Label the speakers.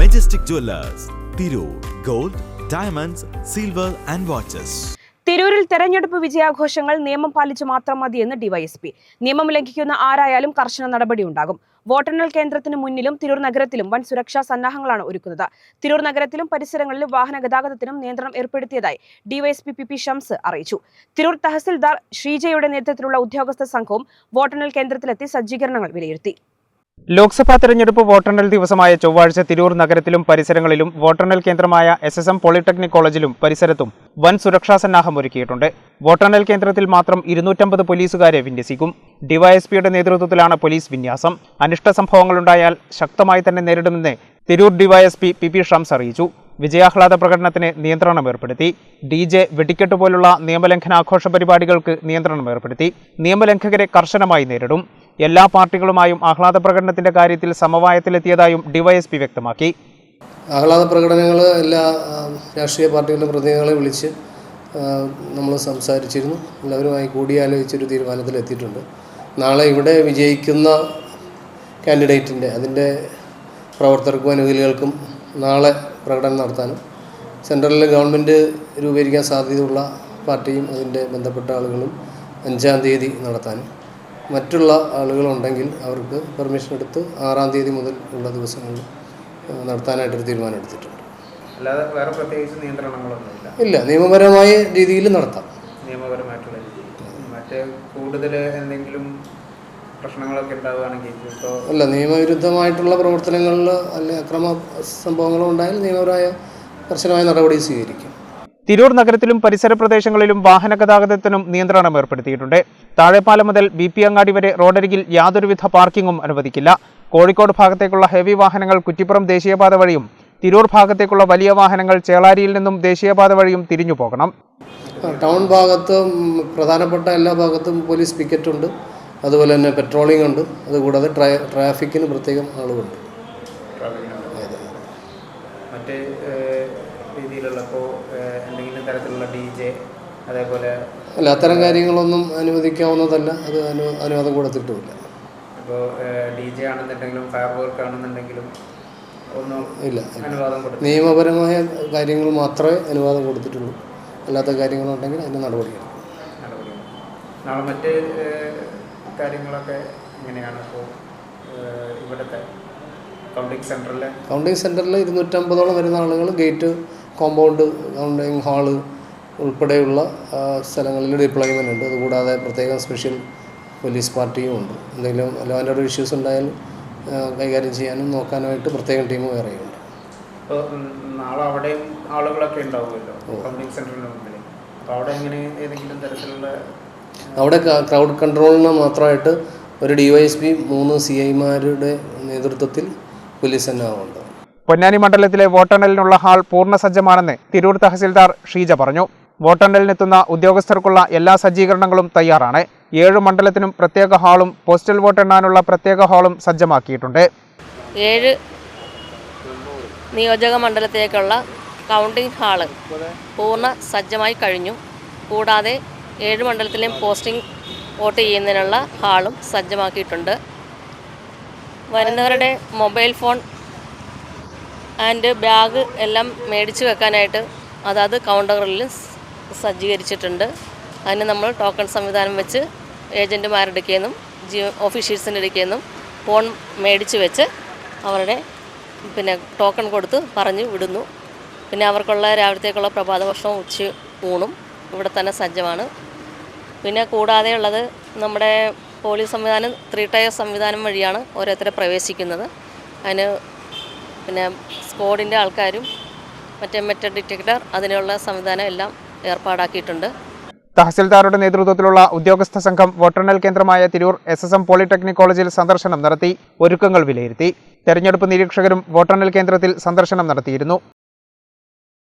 Speaker 1: Majestic Jewellers Tirur gold diamonds silver and watches
Speaker 2: തിരൂരിൽ തെരഞ്ഞെടുപ്പ് വിജയാഘോഷങ്ങൾ നിയമം പാലിച്ച് മാത്രം മതിയെന്ന് ഡിവൈഎസ്പി നിയമം ലംഘിക്കുന്ന ആരായാലും കർശന നടപടി ഉണ്ടാകും. വോട്ടെണ്ണൽ കേന്ദ്രത്തിന് മുന്നിലും തിരൂർ നഗരത്തിലും വൻ സുരക്ഷാ സന്നാഹങ്ങളാണ് ഒരുക്കുന്നത്. തിരൂർ നഗരത്തിലും പരിസരങ്ങളിലും വാഹന ഗതാഗതത്തിനും നിയന്ത്രണം ഏർപ്പെടുത്തിയതായി ഡിവൈഎസ്പി പി പി ഷംസ് അറിയിച്ചു. തിരൂർ തഹസിൽദാർ ശ്രീജയുടെ നേതൃത്വത്തിലുള്ള ഉദ്യോഗസ്ഥ സംഘവും വോട്ടെണ്ണൽ കേന്ദ്രത്തിലെത്തി സജ്ജീകരണങ്ങൾ വിലയിരുത്തി.
Speaker 3: ലോക്സഭാ തെരഞ്ഞെടുപ്പ് വോട്ടെണ്ണൽ ദിവസമായ ചൊവ്വാഴ്ച തിരൂർ നഗരത്തിലും പരിസരങ്ങളിലും വോട്ടെണ്ണൽ കേന്ദ്രമായ എസ് എസ് എം പോളിടെക്നിക് കോളേജിലും പരിസരത്തും വൻ സുരക്ഷാ സന്നാഹം ഒരുക്കിയിട്ടുണ്ട്. വോട്ടെണ്ണൽ കേന്ദ്രത്തിൽ മാത്രം ഇരുന്നൂറ്റമ്പത് പോലീസുകാരെ വിന്യസിക്കും. ഡിവൈഎസ്പിയുടെ നേതൃത്വത്തിലാണ് പോലീസ് വിന്യാസം. അനിഷ്ട സംഭവങ്ങളുണ്ടായാൽ ശക്തമായി തന്നെ നേരിടുമെന്ന് Tirur DYSP P P Shams അറിയിച്ചു. വിജയാഹ്ലാദ പ്രകടനത്തിന് നിയന്ത്രണം ഏർപ്പെടുത്തി. ഡി ജെ വെടിക്കെട്ട് പോലുള്ള നിയമലംഘന ആഘോഷ പരിപാടികൾക്ക് നിയന്ത്രണം ഏർപ്പെടുത്തി. നിയമലംഘകരെ കർശനമായി നേരിടും. എല്ലാ പാർട്ടികളുമായും ആഹ്ലാദ പ്രകടനത്തിന്റെ കാര്യത്തിൽ സമവായത്തിലെത്തിയതായും ഡിവൈഎസ്പി വ്യക്തമാക്കി.
Speaker 4: ആഹ്ലാദ പ്രകടനങ്ങൾ എല്ലാ രാഷ്ട്രീയ പാർട്ടികളുടെ പ്രതിനിധികളെ വിളിച്ച് നമ്മൾ സംസാരിച്ചിരുന്നു. എല്ലാവരുമായി കൂടിയാലോചിച്ചൊരു തീരുമാനത്തിലെത്തിയിട്ടുണ്ട്. നാളെ ഇവിടെ വിജയിക്കുന്ന കാൻഡിഡേറ്റിന്റെ അതിന്റെ പ്രവർത്തകർക്കും അനുകൂലികൾക്കും നാളെ പ്രകടനം നടത്താനും സെൻട്രലിൽ ഗവൺമെന്റ് രൂപീകരിക്കാൻ സാധ്യതയുള്ള പാർട്ടിയും അതിന്റെ ബന്ധപ്പെട്ട ആളുകളും അഞ്ചാം തീയതി നടത്താനും. മറ്റുള്ള ആളുകളുണ്ടെങ്കിൽ അവർക്ക് പെർമിഷൻ എടുത്ത് ആറാം തീയതി മുതൽ ഉള്ള ദിവസങ്ങളിൽ നടത്താനായിട്ടൊരു തീരുമാനം എടുത്തിട്ടുണ്ട്.
Speaker 3: അല്ലാതെ വേറെ പ്രത്യേകിച്ച് നിയന്ത്രണങ്ങളൊന്നുമില്ല.
Speaker 4: ഇല്ല നിയമപരമായ രീതിയിൽ നടത്താം.
Speaker 3: നിയമപരമായിട്ടുള്ള രീതിയിൽ. മറ്റേ കൂടുതൽ എന്തെങ്കിലും പ്രശ്നങ്ങളൊക്കെ ഉണ്ടാവുകയാണെങ്കിൽ ഇപ്പോൾ
Speaker 4: അല്ല നിയമവിരുദ്ധമായിട്ടുള്ള പ്രവർത്തനങ്ങളിൽ അല്ലെ അക്രമ സംഭവങ്ങളോ ഉണ്ടായാൽ നിയമപരമായ കർശനമായ നടപടി സ്വീകരിക്കും.
Speaker 3: തിരൂർ നഗരത്തിലും പരിസര പ്രദേശങ്ങളിലും വാഹന ഗതാഗതത്തിനും നിയന്ത്രണം ഏർപ്പെടുത്തിയിട്ടുണ്ട്. താഴെപ്പാലം മുതൽ ബി പി അങ്ങാടി വരെ റോഡരികിൽ യാതൊരുവിധ പാർക്കിംഗും അനുവദിക്കില്ല. കോഴിക്കോട് ഭാഗത്തേക്കുള്ള ഹെവി വാഹനങ്ങൾ കുറ്റിപ്പുറം ദേശീയപാത വഴിയും തിരൂർ ഭാഗത്തേക്കുള്ള വലിയ വാഹനങ്ങൾ ചേളാരിയിൽ നിന്നും ദേശീയപാത വഴിയും തിരിഞ്ഞു പോകണം.
Speaker 4: ടൗൺ ഭാഗത്ത് പ്രധാനപ്പെട്ട എല്ലാ ഭാഗത്തും പോലീസ് പിക്കറ്റ് ഉണ്ട് അതുപോലെ തന്നെ പെട്രോളിംഗ് ഉണ്ട്. അതുകൂടാതെ ട്രാ ട്രാഫിക്കിന് പ്രത്യേകം ആളുകളുണ്ട്.
Speaker 3: മറ്റ് രീതിയിലുള്ള ഇപ്പോൾ എന്തെങ്കിലും തരത്തിലുള്ള ഡി ജെ അതേപോലെ
Speaker 4: അല്ല അത്തരം കാര്യങ്ങളൊന്നും അനുവദിക്കാവുന്നതല്ല. അത് അനു അനുവാദം കൊടുത്തിട്ടുമില്ല
Speaker 3: അപ്പോൾ ഡി ജെ ആണെന്നുണ്ടെങ്കിലും ഫയർ വർക്ക് ആണെന്നുണ്ടെങ്കിലും ഒന്നും
Speaker 4: ഇല്ല.
Speaker 3: അനുവാദം കൊടുത്തു
Speaker 4: നിയമപരമായ കാര്യങ്ങൾ മാത്രമേ അനുവാദം കൊടുത്തിട്ടുള്ളൂ. അല്ലാത്ത കാര്യങ്ങളുണ്ടെങ്കിൽ അതിന് നടപടിയാണ്
Speaker 3: നടപടികൾ നാളെ മറ്റ് കാര്യങ്ങളൊക്കെ എങ്ങനെയാണ്? ഇപ്പോൾ ഇവിടുത്തെ കൗണ്ടിങ് സെന്ററിൽ
Speaker 4: കൗണ്ടിങ് സെന്ററിൽ ഇരുന്നൂറ്റമ്പതോളം വരുന്ന ആളുകൾ ഗേറ്റ് കോമ്പൗണ്ട് കൗണ്ടിങ് ഹാൾ ഉൾപ്പെടെയുള്ള സ്ഥലങ്ങളിൽ ഡിപ്ലോയ്മെന്റ് ഉണ്ട്. അതുകൂടാതെ പ്രത്യേകം സ്പെഷ്യൽ പോലീസ് പാർട്ടിയും ഉണ്ട്. എന്തെങ്കിലും ലോന്റെ ഇഷ്യൂസ് ഉണ്ടായാൽ കൈകാര്യം ചെയ്യാനും നോക്കാനുമായിട്ട് പ്രത്യേകം ടീം വേറെയുണ്ട്.
Speaker 3: നാളെ അവിടെയും ആളുകളൊക്കെ ഉണ്ടാവുമല്ലോ? കൗണ്ടിങ് സെന്ററിന് മുമ്പിൽ. അപ്പോൾ അവിടെ എങ്ങനെ ഏതെങ്കിലും തരത്തിലുള്ള
Speaker 4: അവിടെ ക്രൗഡ് കൺട്രോളിന് മാത്രമായിട്ട് ഒരു ഡി വൈ എസ് പി മൂന്ന് സി ഐമാരുടെ നേതൃത്വത്തിൽ പോലീസ് സന്നാഹമുണ്ട്
Speaker 3: പൊന്നാനി മണ്ഡലത്തിലെ വോട്ടെണ്ണലിനുള്ള ഹാൾ പൂർണ സജ്ജമാണെന്ന് തിരൂർ തഹസിൽദാർ ഷീജ പറഞ്ഞു. വോട്ടെണ്ണലിനെത്തുന്ന ഉദ്യോഗസ്ഥർക്കുള്ള എല്ലാ സജ്ജീകരണങ്ങളും തയ്യാറാണ്. ഏഴ് മണ്ഡലത്തിനും പ്രത്യേക ഹാളും പോസ്റ്റൽ വോട്ടെണ്ണാനുള്ള പ്രത്യേക ഹാളും സജ്ജമാക്കിയിട്ടുണ്ട്.
Speaker 5: ഏഴ് നിയോജക മണ്ഡലത്തിലേക്കുള്ള കൗണ്ടിംഗ് ഹാൾ പൂർണ സജ്ജമായി കഴിഞ്ഞു. കൂടാതെ ഏഴ് മണ്ഡലത്തിലെയും പോസ്റ്റിംഗ് വോട്ട് ചെയ്യുന്നതിനുള്ള ഹാളും സജ്ജമാക്കിയിട്ടുണ്ട്. വരുന്നവരുടെ മൊബൈൽ ഫോൺ ആൻഡ് ബാഗ് എല്ലാം മേടിച്ച് വെക്കാനായിട്ട് അതാത് കൗണ്ടറിൽ സജ്ജീകരിച്ചിട്ടുണ്ട്. അതിന് നമ്മൾ ടോക്കൺ സംവിധാനം വെച്ച് ഏജന്റുമാരുടെ അടുക്കേന്നും ജി ഓഫീഷ്യൽസിന്റെ അടുക്കേന്നും ഫോൺ മേടിച്ച് വെച്ച് അവരുടെ പിന്നെ ടോക്കൺ കൊടുത്ത് പറഞ്ഞ് വിടുന്നു. പിന്നെ അവർക്കുള്ള രാവിലത്തേക്കുള്ള പ്രഭാത ഭക്ഷണം ഉച്ച ഊണും ഇവിടെ തന്നെ സജ്ജമാണ്. പിന്നെ കൂടാതെ ഉള്ളത് നമ്മുടെ പോലീസ് സംവിധാനം ത്രീ ടയർ സംവിധാനം വഴിയാണ് ഓരോരുത്തരെ പ്രവേശിക്കുന്നത്. അതിന് പിന്നെ സ്ക്വാഡിന്റെ ആൾക്കാരും മറ്റേ മെറ്റൽ ഡിറ്റക്ടർ അതിനുള്ള സംവിധാനം എല്ലാം ഏർപ്പാടാക്കിയിട്ടുണ്ട്.
Speaker 3: തഹസിൽദാരുടെ നേതൃത്വത്തിലുള്ള ഉദ്യോഗസ്ഥ സംഘം വോട്ടെണ്ണൽ കേന്ദ്രമായ Tirur S S M polytechnic കോളേജിൽ സന്ദർശനം നടത്തി ഒരുക്കങ്ങൾ വിലയിരുത്തി. തെരഞ്ഞെടുപ്പ് നിരീക്ഷകരും വോട്ടെണ്ണൽ കേന്ദ്രത്തിൽ സന്ദർശനം നടത്തിയിരുന്നു.